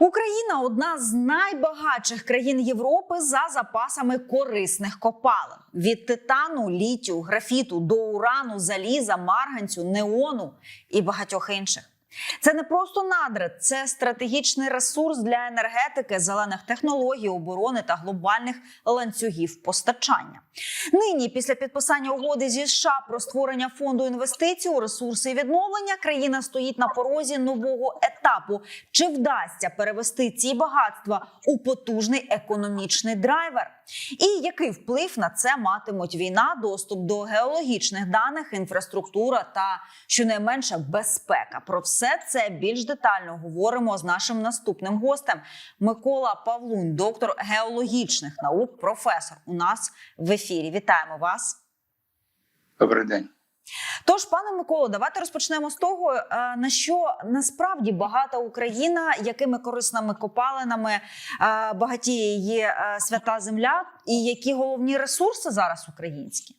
Україна одна з найбагатших країн Європи за запасами корисних копалин від титану, літію, графіту до урану, заліза, марганцю, неону і багатьох інших. Це не просто надра, це стратегічний ресурс для енергетики, зелених технологій, оборони та глобальних ланцюгів постачання. Нині, після підписання угоди зі США про створення фонду інвестицій у ресурси і відновлення, країна стоїть на порозі нового етапу. Чи вдасться перевести ці багатства у потужний економічний драйвер? І який вплив на це матимуть війна, доступ до геологічних даних, інфраструктура та щонайменше безпека? Про все це більш детально говоримо з нашим наступним гостем Микола Павлунь, доктор геологічних наук, професор. У нас в ефірі. Вітаємо вас. Добрий день. Тож, пане Миколо, давайте розпочнемо з того, е, на що насправді багата Україна, якими корисними копалинами е, багатіє є е, свята земля, і які головні ресурси зараз українські?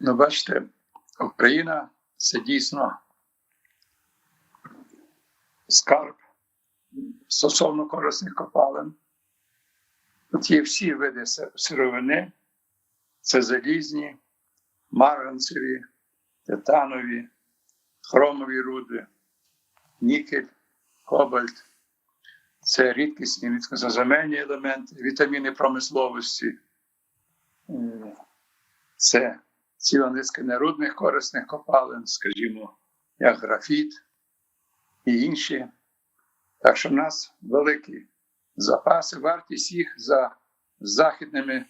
Ну, бачите, Україна це дійсно скарб стосовно корисних копалин. Тут є всі види сировини, це залізні, марганцеві, титанові, хромові руди, нікель, кобальт. Це рідкісні рідкозаземельні елементи, вітаміни промисловості. Е, Це ціла низка нерудних корисних копалин, скажімо, як графіт і інші. Так що в нас великі запаси, вартість їх за західними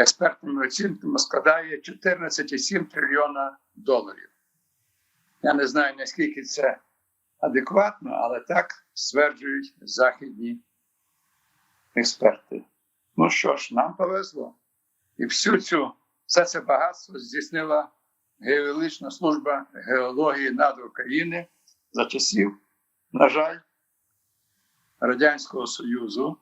експертними оцінками складає 14,7 трильйона доларів. Я не знаю, наскільки це адекватно, але так стверджують західні експерти. Ну що ж, нам повезло. І всю цю все це багатство здійснила геологічна служба геології над України за часів, на жаль, Радянського Союзу.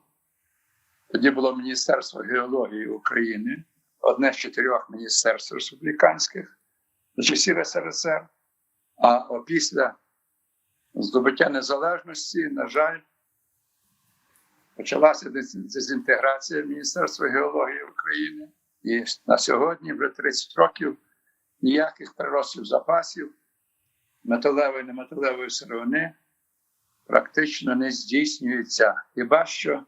Тоді було Міністерство геології України, одне з чотирьох міністерств республіканських за часів СРСР. А опісля здобуття незалежності, на жаль, почалася дезінтеграція Міністерства геології України. І на сьогодні, вже 30 років, ніяких приростів запасів металевої неметалевої сировини практично не здійснюється. Хіба що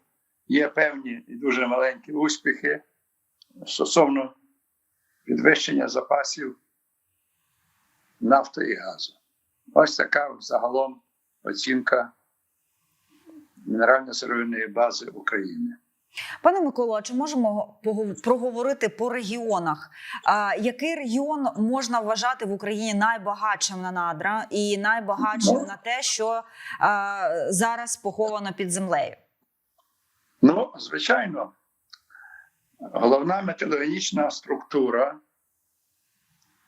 є певні і дуже маленькі успіхи стосовно підвищення запасів нафти і газу. Ось така загалом оцінка мінерально-сировинної бази України. Пане Миколо, а чи можемо проговорити по регіонах? А, який регіон можна вважати в Україні найбагатшим на надра і найбагатшим на те, що а, зараз поховано під землею? Ну, звичайно, головна металогенічна структура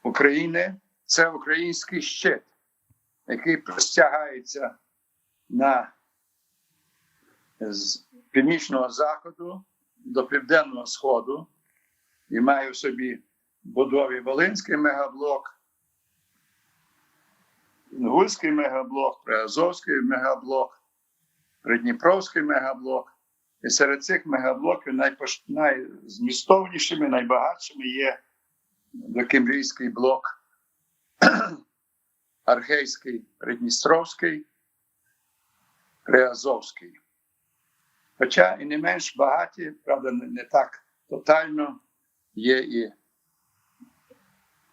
України це український щит, який простягається на з північного заходу до південного сходу і має в собі будові Волинський мегаблок, Інгульський мегаблок, Приазовський мегаблок, Придніпровський мегаблок. І серед цих мегаблоків найпош... найзмістовнішими, найбагатшими є Докембрійський блок, Архейський, Придністровський, Приазовський. Хоча і не менш багаті, правда, не, так тотально, є і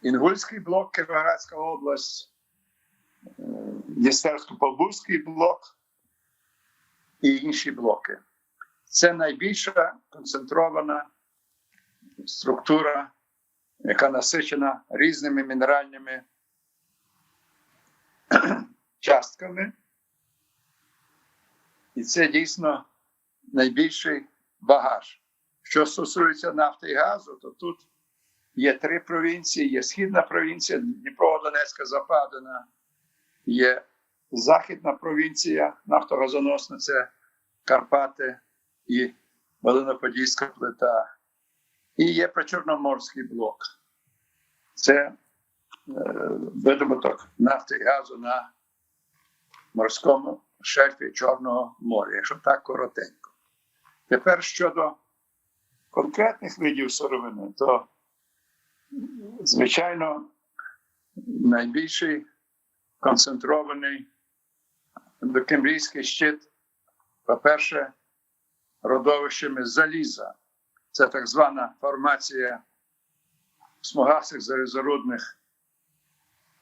Інгульський блок, Кіровоградська область, е, Дністерсько-Побурський блок і інші блоки. Це найбільша концентрована структура, яка насичена різними мінеральними частками. І це дійсно найбільший багаж. Що стосується нафти і газу, то тут є три провінції: є Східна провінція, Дніпро-Донецька Западина, є Західна провінція, нафтогазоносна це Карпати і Волиноподільська плита. І є причорноморський блок. Це е, видобуток нафти і газу на морському шельфі Чорного моря, якщо так коротенько. Тепер щодо конкретних видів сировини, то, звичайно, найбільший концентрований докембрійський щит, по-перше, родовищами заліза. Це так звана формація смугастих залізорудних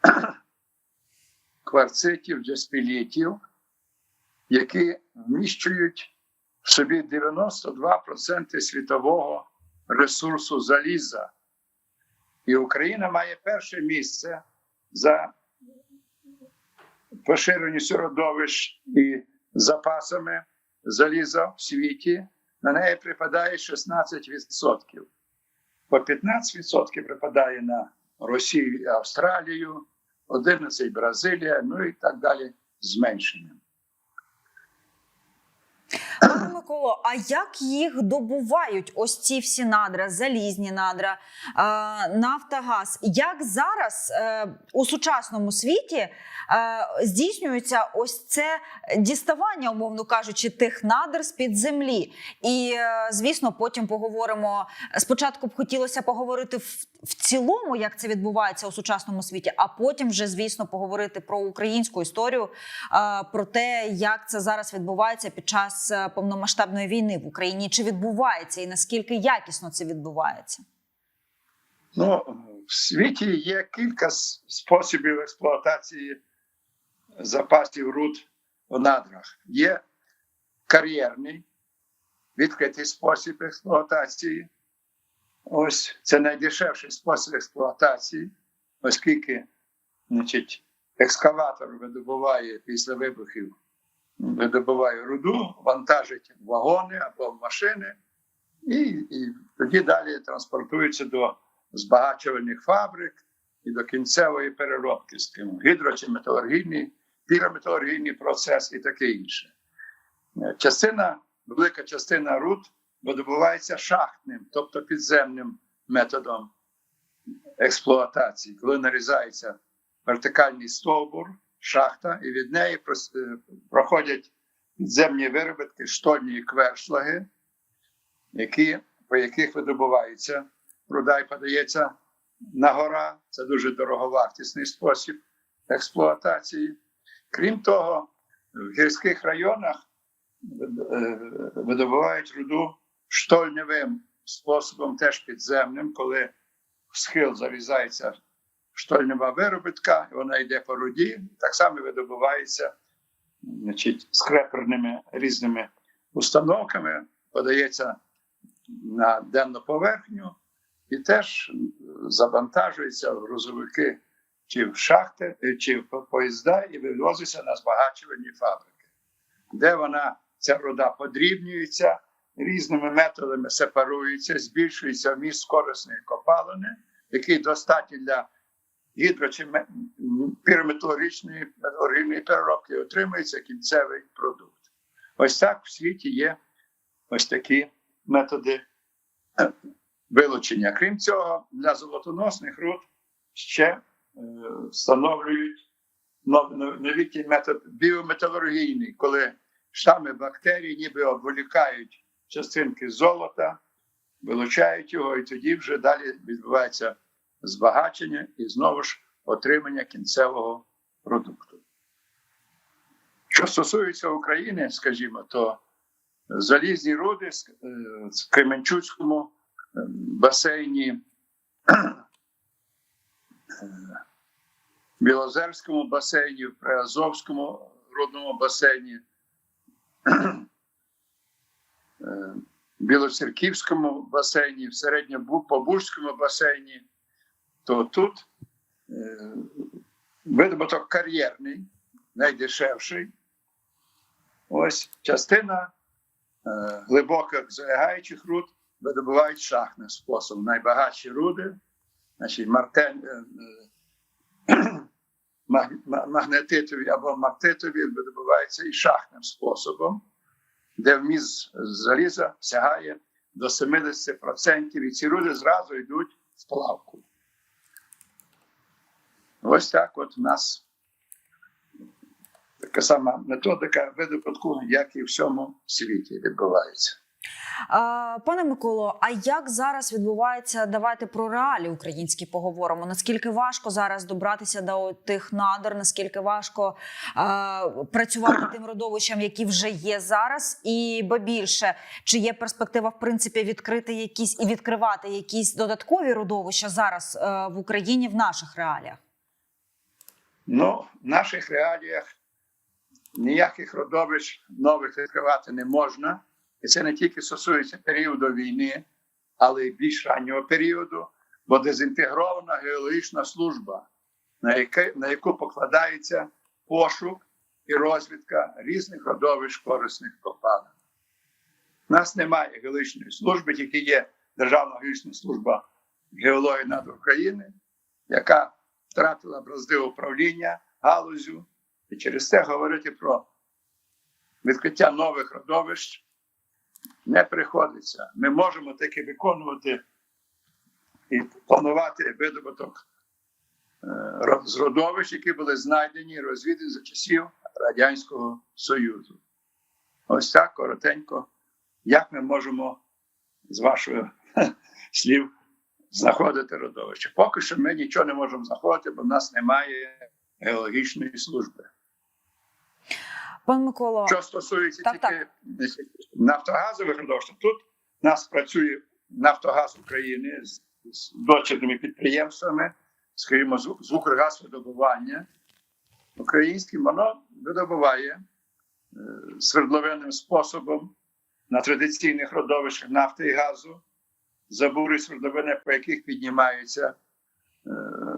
кварцитів, джеспілітів, які вміщують в собі 92% світового ресурсу заліза. І Україна має перше місце за поширеністю родовищ і запасами заліза в світі. На неї припадає 16%. По 15% припадає на Росію і Австралію, 11 Бразилія, ну і так далі зменшенням. Пане Миколо, а як їх добувають ось ці всі надра, залізні надра, нафта. Як зараз е, у сучасному світі е, здійснюється ось це діставання, умовно кажучи, тих надр з під землі? І е, звісно, потім поговоримо. Спочатку б хотілося поговорити в, цілому, як це відбувається у сучасному світі, а потім вже, звісно, поговорити про українську історію, про те, як це зараз відбувається під час е, повномасштабної війни в Україні, чи відбувається і наскільки якісно це відбувається? Ну, в світі є кілька способів експлуатації запасів руд у надрах. Є кар'єрний, відкритий спосіб експлуатації. Ось це найдешевший спосіб експлуатації, оскільки значить, екскаватор видобуває після вибухів, видобуває руду, вантажить вагони або машини, і, і тоді далі транспортується до збагачувальних фабрик і до кінцевої переробки, скажімо, гідро чи металургійний, пірометалургійний процес і таке інше. Е, Частина, велика частина руд видобувається шахтним, тобто підземним методом експлуатації, коли нарізається вертикальний стовбур, шахта, і від неї е, проходять підземні виробітки, штольні квершлаги, які, по яких видобувається руда і подається на гора. Це дуже дороговартісний спосіб експлуатації. Крім того, в гірських районах е, видобувають руду штольневим способом, теж підземним, коли схил зарізається штольнева виробітка, вона йде по руді, так само видобувається значить, скреперними різними установками, подається на денну поверхню і теж завантажується в грузовики чи в шахти, е, чи в поїзда і вивозиться на збагачувальні фабрики, де вона ця руда подрібнюється різними методами сепарується, збільшується вміст корисної копалини, який достатній для гідро чи пірометалургічної металургійної переробки, отримується кінцевий продукт. Ось так в світі є ось такі методи е, вилучення. Крім цього, для золотоносних руд ще е, встановлюють нов- нов- новітній метод біометалургійний, коли штами бактерій ніби обволікають частинки золота, вилучають його, і тоді вже далі відбувається збагачення і знову ж отримання кінцевого продукту. Що стосується України, скажімо, то залізні руди с- е, в Кременчуцькому е, басейні, е, Білозерському басейні, в Приазовському рудному басейні, Білоцерківському басейні, в Середньопобужському басейні, то тут е, видобуток кар'єрний, найдешевший. Ось частина е, глибоких залягаючих руд видобувають шахтним способом. Найбагатші руди, значить, мартен, е, магнетитові або мактитові видобуваються і шахтним способом, де вміст заліза сягає до 70%, і ці руди зразу йдуть в плавку. Ось так от у нас така сама методика видобутку, як і в всьому світі відбувається. Пане Миколо, а як зараз відбувається? Давайте про реалії українські поговоримо. Наскільки важко зараз добратися до тих надр? Наскільки важко а, працювати тим родовищам, які вже є зараз? І бо більше чи є перспектива в принципі відкрити якісь і відкривати якісь додаткові родовища зараз е, в Україні в наших реаліях? Ну, в наших реаліях ніяких родовищ нових відкривати не можна. І це не тільки стосується періоду війни, але й більш раннього періоду, бо дезінтегрована геологічна служба, на, яке, на яку покладається пошук і розвідка різних родовищ корисних копалин. У нас немає геологічної служби, тільки є Державна геологічна служба геології над України, яка втратила бразди управління галузю, і через це говорити про відкриття нових родовищ не приходиться. Ми можемо таки виконувати і планувати видобуток е, з родовищ, які були знайдені і розвідані за часів Радянського Союзу. Ось так коротенько, як ми можемо з вашого слів знаходити родовище. Поки що ми нічого не можемо знаходити, бо в нас немає геологічної служби. Пан Миколо, Що стосується Так, тільки нафтогазових родовищ, тут у нас працює Нафтогаз України з, з дочірними підприємствами, скажімо, з, з Укргазвидобування. Українським воно видобуває е, свердловинним способом на традиційних родовищах нафти і газу, забури свердловини, по яких піднімаються е,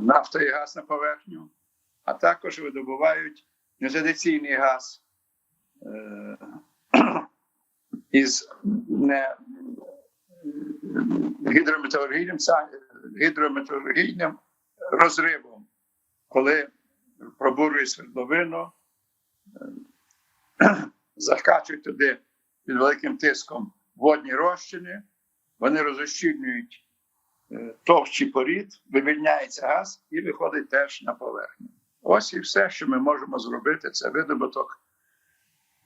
нафта і газ на поверхню, а також видобувають нетрадиційний газ е, із не гідрометеорологічним, ца- гідрометеорологічним розривом, коли пробурують свердловину, е, закачують туди під великим тиском водні розчини, вони розощільнюють е, товщий порід, вивільняється газ і виходить теж на поверхню. Ось і все, що ми можемо зробити, це видобуток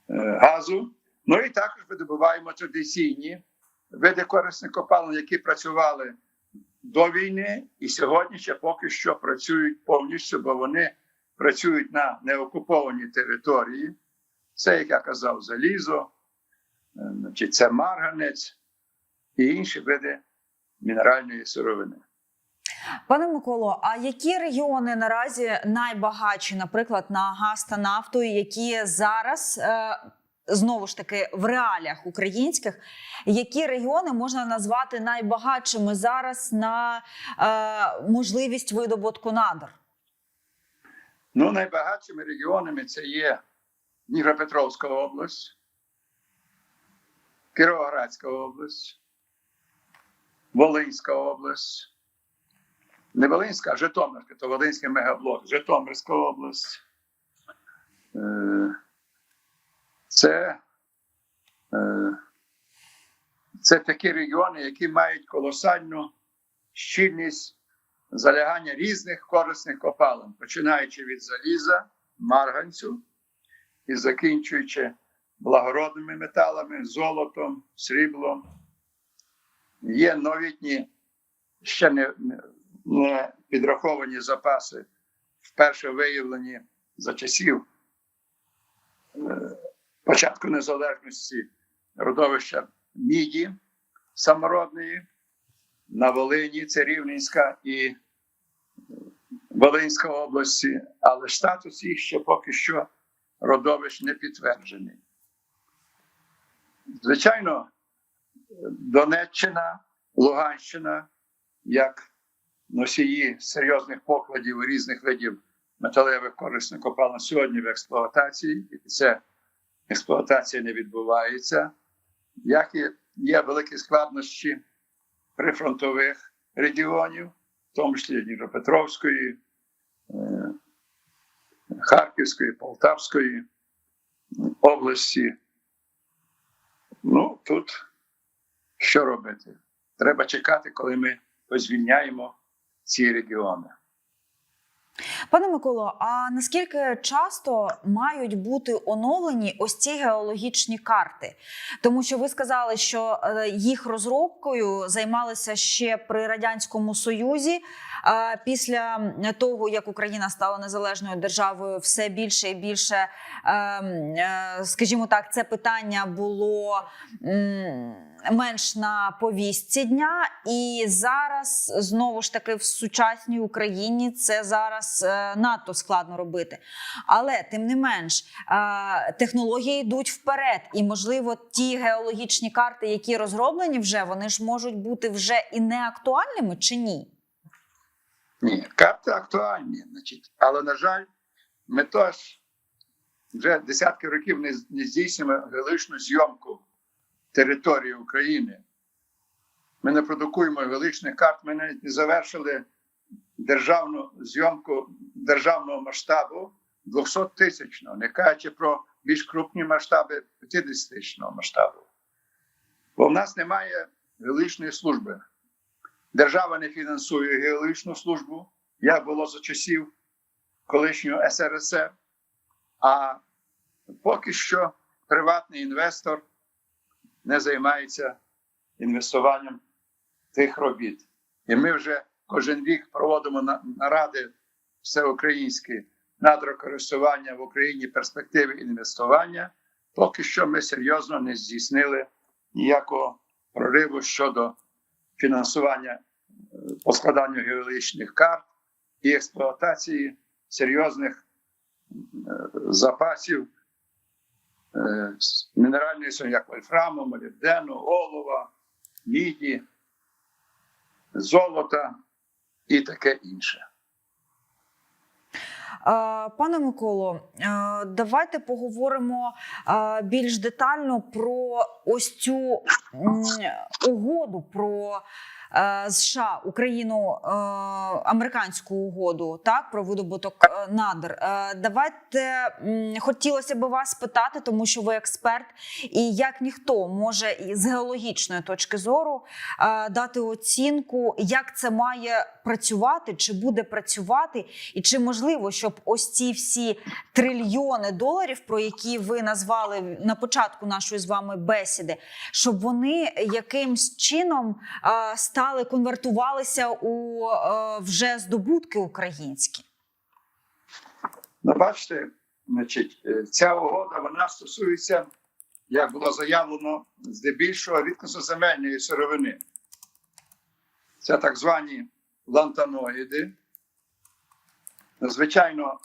е, газу. Ну і також видобуваємо традиційні види корисних копалин, які працювали до війни, і сьогодні ще поки що працюють повністю, бо вони працюють на неокупованій території. Це, як я казав, залізо, е, це марганець і інші види мінеральної сировини. Пане Миколо, а які регіони наразі найбагатші, наприклад, на газ та нафту, які зараз е, знову ж таки в реаліях українських, які регіони можна назвати найбагатшими зараз на е, можливість видобутку надр? Ну, найбагатшими регіонами це є Дніпропетровська область, Кіровоградська область, Волинська область. Не Волинська, а Житомирська, то Волинський мегаблок, Житомирська область. Е, Це, е, це такі регіони, які мають колосальну щільність залягання різних корисних копалин, починаючи від заліза, марганцю і закінчуючи благородними металами, золотом, сріблом. Є новітні, ще не, не- підраховані запаси, вперше виявлені за часів е, початку незалежності родовища міді самородної на Волині, це Рівненська і Волинська області, але статус їх ще поки що родовищ не підтверджений. Звичайно, Донеччина, Луганщина, як носії серйозних покладів різних видів металевих корисних копалин сьогодні в експлуатації, і це експлуатація не відбувається, як і є великі складнощі прифронтових регіонів, в тому числі Дніпропетровської, е, Харківської, Полтавської області. Ну, тут що робити? Треба чекати, коли ми позвільняємо ці регіони. Пане Миколо, а наскільки часто мають бути оновлені ось ці геологічні карти? Тому що ви сказали, що е, їх розробкою займалися ще при радянському союзі. Після того, як Україна стала незалежною державою, все більше і більше, ем, е, скажімо так, це питання було менш на повістці дня, і зараз знову ж таки в сучасній Україні це зараз е, надто складно робити. Але тим не менш, е, технології йдуть вперед, і можливо, ті геологічні карти, які розроблені вже, вони ж можуть бути вже і не актуальними чи ні? Ні, карти актуальні, значить, але, на жаль, ми теж вже десятки років не, не здійснюємо геологічну зйомку території України. Ми не продукуємо геологічних карт, ми не завершили державну зйомку державного масштабу 200 тисячного, не кажучи про більш крупні масштаби 50 тисячного масштабу. Бо в нас немає геологічної служби. Держава не фінансує геологічну службу, як було за часів колишнього СРСР. А поки що приватний інвестор не займається інвестуванням тих робіт. І ми вже кожен рік проводимо на- наради всеукраїнські надрокористування в Україні перспективи інвестування. Поки що ми серйозно не здійснили ніякого прориву щодо фінансування е, по складанню геологічних карт і експлуатації серйозних е, запасів е, мінеральної солі, як вольфраму, молібдену, олова, міді, золота і таке інше. Е, Пане Миколо, е, давайте поговоримо е, більш детально про ось цю угоду про США, Україну, е, американську угоду, так про видобуток е, надр. Е, Давайте хотілося б вас питати, тому що ви експерт, і як ніхто може з геологічної точки зору е, дати оцінку, як це має працювати, чи буде працювати, і чи можливо, щоб ось ці всі трильйони доларів, про які ви назвали на початку нашої з вами бесіди, щоб вони якимсь чином е, стали конвертувалися у е, вже здобутки українські? Ну, бачите, значить, е, ця угода вона стосується, як було заявлено, здебільшого рідкосноземельної сировини. Це так звані лантаноїди. Надзвичайно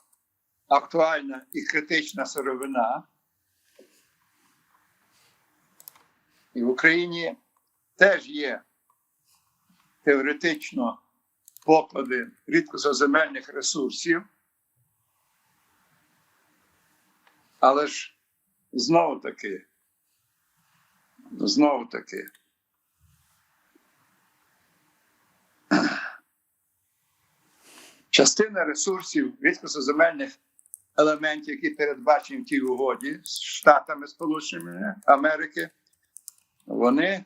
актуальна і критична сировина. І в Україні теж є теоретично поклади рідкоземельних ресурсів. Але ж знову таки, знову таки, частина ресурсів рідкосоземельних елементів, які передбачені в тій угоді з Штатами Сполученими Америки, вони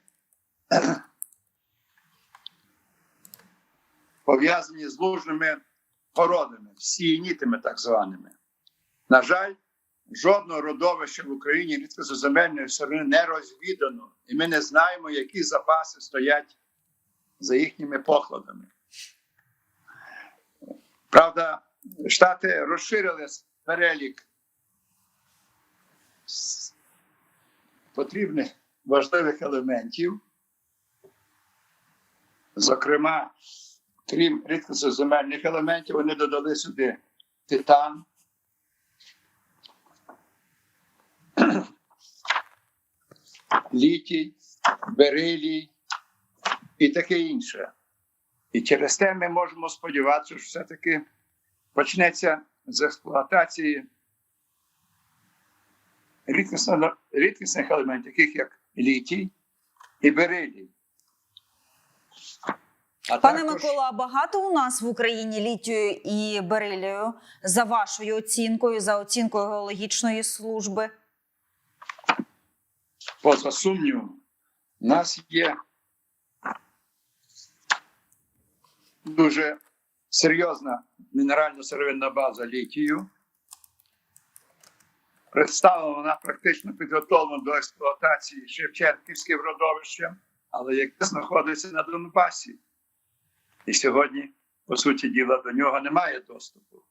пов'язані з лужними породами, сієнітами так званими. На жаль, жодного родовища в Україні рідкоземельної сировини не розвідано, і ми не знаємо, які запаси стоять за їхніми покладами. Правда, Штати розширили перелік потрібних важливих елементів. Зокрема, крім рідкоземельних елементів, вони додали сюди титан, літій, берилій і таке інше. І через те ми можемо сподіватися, що все-таки почнеться з експлуатації рідкісних елементів, таких як літій і берилій. А Пане також- Микола, багато у нас в Україні літію і берилію за вашою оцінкою, за оцінкою геологічної служби? поза сумнівом, у нас є дуже серйозна мінерально-сировинна база літію. Представлена вона практично підготовлена до експлуатації Шевченківським родовищем, але яке знаходиться на Донбасі. І сьогодні, по суті діла, до нього немає доступу.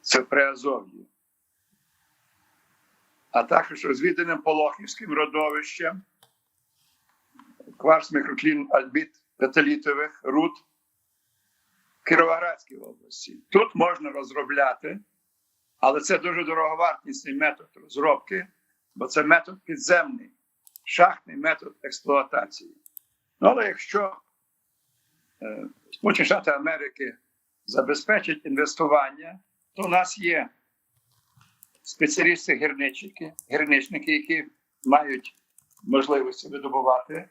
Це Приазов'ї. А також розвіданим Полохівським родовищем, кварц мікроклін альбіт петалітових руд Кіровоградській області. Тут можна розробляти, але це дуже дороговартісний метод розробки, бо це метод підземний, шахтний метод експлуатації. Ну, але якщо Сполучені Штати Америки забезпечать інвестування, то у нас є спеціалісти гірничники, гірничники, які мають можливості видобувати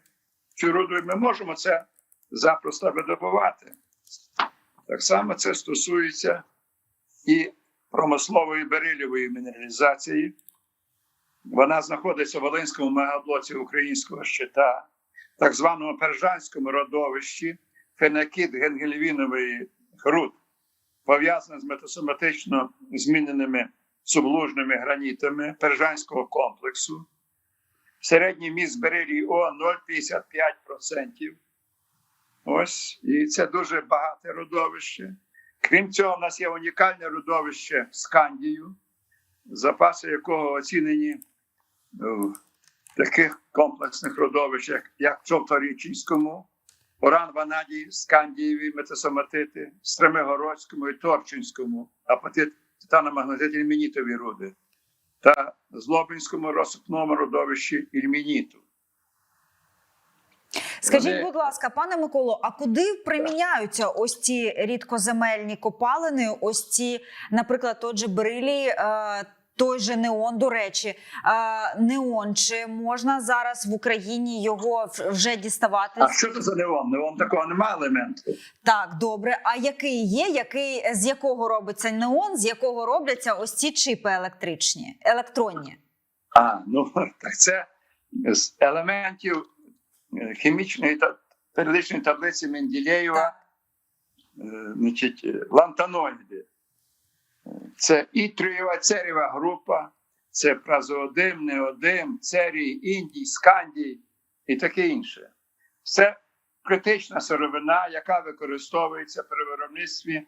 цю руду, і ми можемо це запросто видобувати. Так само це стосується і промислової берилівої мінералізації. Вона знаходиться в Волинському мегаблоці українського щита, так званому Пержанському родовищі, фенекід генгельвінової руд, пов'язана з метасоматично зміненими сублужними гранітами Пержанського комплексу. Середній міст берилії О 0,55%. Ось, і це дуже багате родовище. Крім цього, в нас є унікальне родовище Скандію, запаси якого оцінені в таких комплексних родовищах, як в Човторічинському, Уран Ванадій, Скандієві, метасоматити, Стремигородському і Торчинському, апатит титаномагнетит ільмінітові руди та Злобинському розсипному родовищі ільмініту. Скажіть, будь ласка, пане Миколо, а куди приміняються ось ці рідкоземельні копалини? Ось ці, наприклад, тот же брилі, е, той же неон, до речі, неон. Чи можна зараз в Україні його вже діставати? А що це за неон? Неон такого немає елементу. Так, добре. А який є? Який з якого робиться неон? З якого робляться ось ці чипи електричні, електронні? А, ну так це з елементів е, хімічної та періодичної таблиці Менделєєва, е, значить, е, лантаноїди. Це і трієва церєва група, це празоодим, неодим, церій, індій, скандій і таке інше. Це критична сировина, яка використовується при виробництві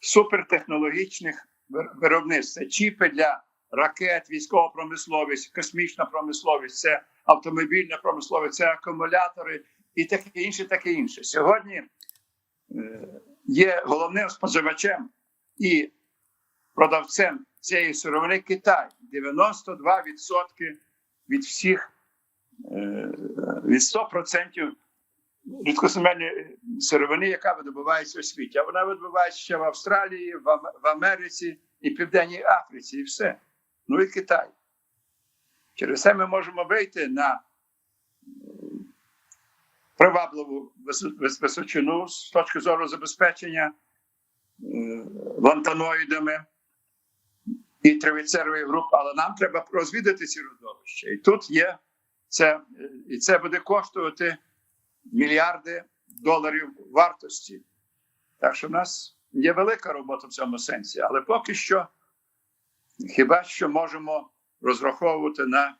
супертехнологічних виробництв. Це чіпи для ракет, військова промисловість, космічна промисловість, це автомобільна промисловість, це акумулятори і таке інше, таке інше. Сьогодні е, є головним споживачем і продавцем цієї сировини Китай. 92% від всіх е, від 100% рідкоземельної сировини, яка видобувається у світі. А вона видобувається ще в Австралії, в Америці і Південній Африці, і все. Ну і Китай. Через це ми можемо вийти на е, привабливу височину з точки зору забезпечення е, лантаноїдами і тривицерової групи, але нам треба розвідати ці родовища. І тут є це, і це буде коштувати мільярди доларів вартості. Так що в нас є велика робота в цьому сенсі, але поки що хіба що можемо розраховувати на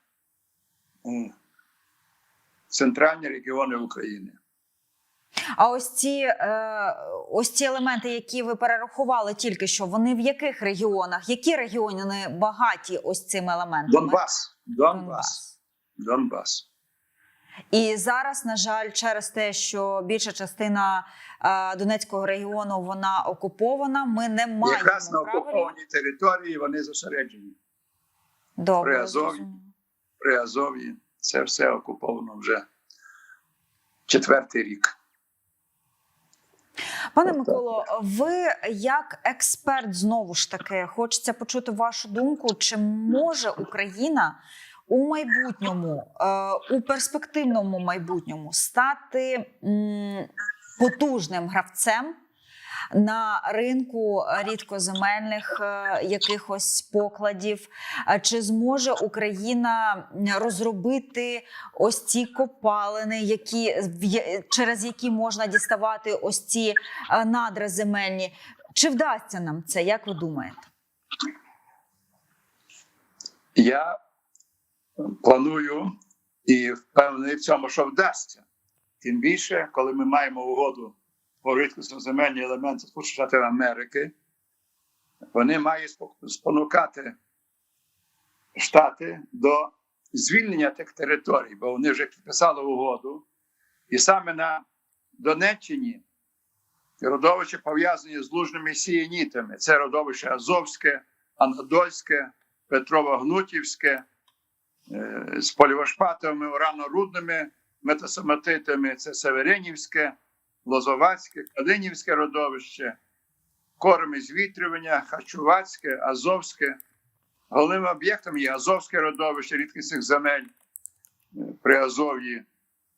центральні регіони України. А ось ці, е, ось ці елементи, які ви перерахували тільки що, вони в яких регіонах? Які регіони багаті ось цими елементами? Донбас. Донбас. Донбас. І зараз, на жаль, через те, що більша частина е, Донецького регіону вона окупована. Ми не маємо Якраз на окупованій території вони зосереджені. Добре. При Азові це все окуповано вже четвертий рік. Пане Миколо, ви як експерт знову ж таки хочеться почути вашу думку, чи може Україна у майбутньому, е, у перспективному майбутньому стати потужним гравцем на ринку рідкоземельних е, якихось покладів? Чи зможе Україна розробити ось ці копалини, які через які можна діставати ось ці е, надра земельні? Чи вдасться нам це? Як ви думаєте? Я планую і впевнений в цьому, що вдасться. Тим більше, коли ми маємо угоду рідкісно-земельні елементи Сполучених Штатів Америки, вони мають спонукати Штати до звільнення тих територій, бо вони вже підписали угоду. І саме на Донеччині родовища пов'язані з лужними сіянітами. Це родовище Азовське, Анадольське, Петрово-Гнутівське, е, з полівошпатовими уранорудними метасоматитами, це Северинівське, Лозовацьке, Калинівське родовище, корми звітрювання, Хачувацьке, Азовське. Головним об'єктом є Азовське родовище рідкісних земель при Азов'ї.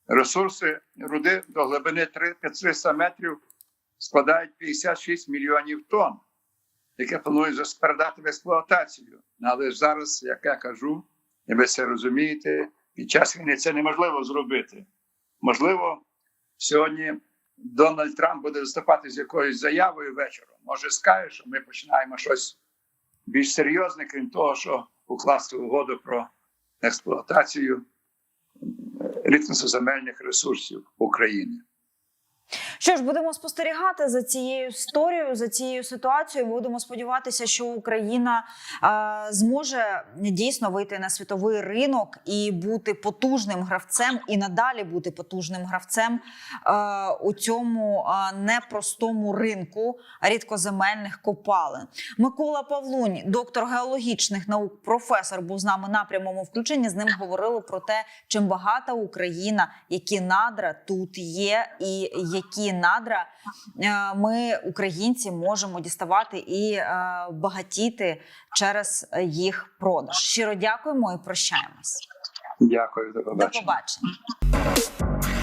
Ресурси руди до глибини 3 300 метрів складають 56 мільйонів тонн яке планують передати в експлуатацію. Але зараз, як я кажу, і ви це розумієте, під час війни це неможливо зробити. Можливо, сьогодні Дональд Трамп буде виступати з якоюсь заявою вечором. Може, скаже, що ми починаємо щось більш серйозне, крім того, що укласти угоду про експлуатацію рідкісно-земельних ресурсів України. Що ж, будемо спостерігати за цією історією, за цією ситуацією. Будемо сподіватися, що Україна е, зможе дійсно вийти на світовий ринок і бути потужним гравцем, і надалі бути потужним гравцем е, у цьому е, непростому ринку рідкоземельних копалин. Микола Павлунь, доктор геологічних наук, професор, був з нами на прямому включенні. З ним говорили про те, чим багата Україна, які надра тут є, і які надра е, ми, українці, можемо діставати і е, багатіти через їх продаж. Щиро дякуємо і прощаємось. Дякую, до До побачення. побачення.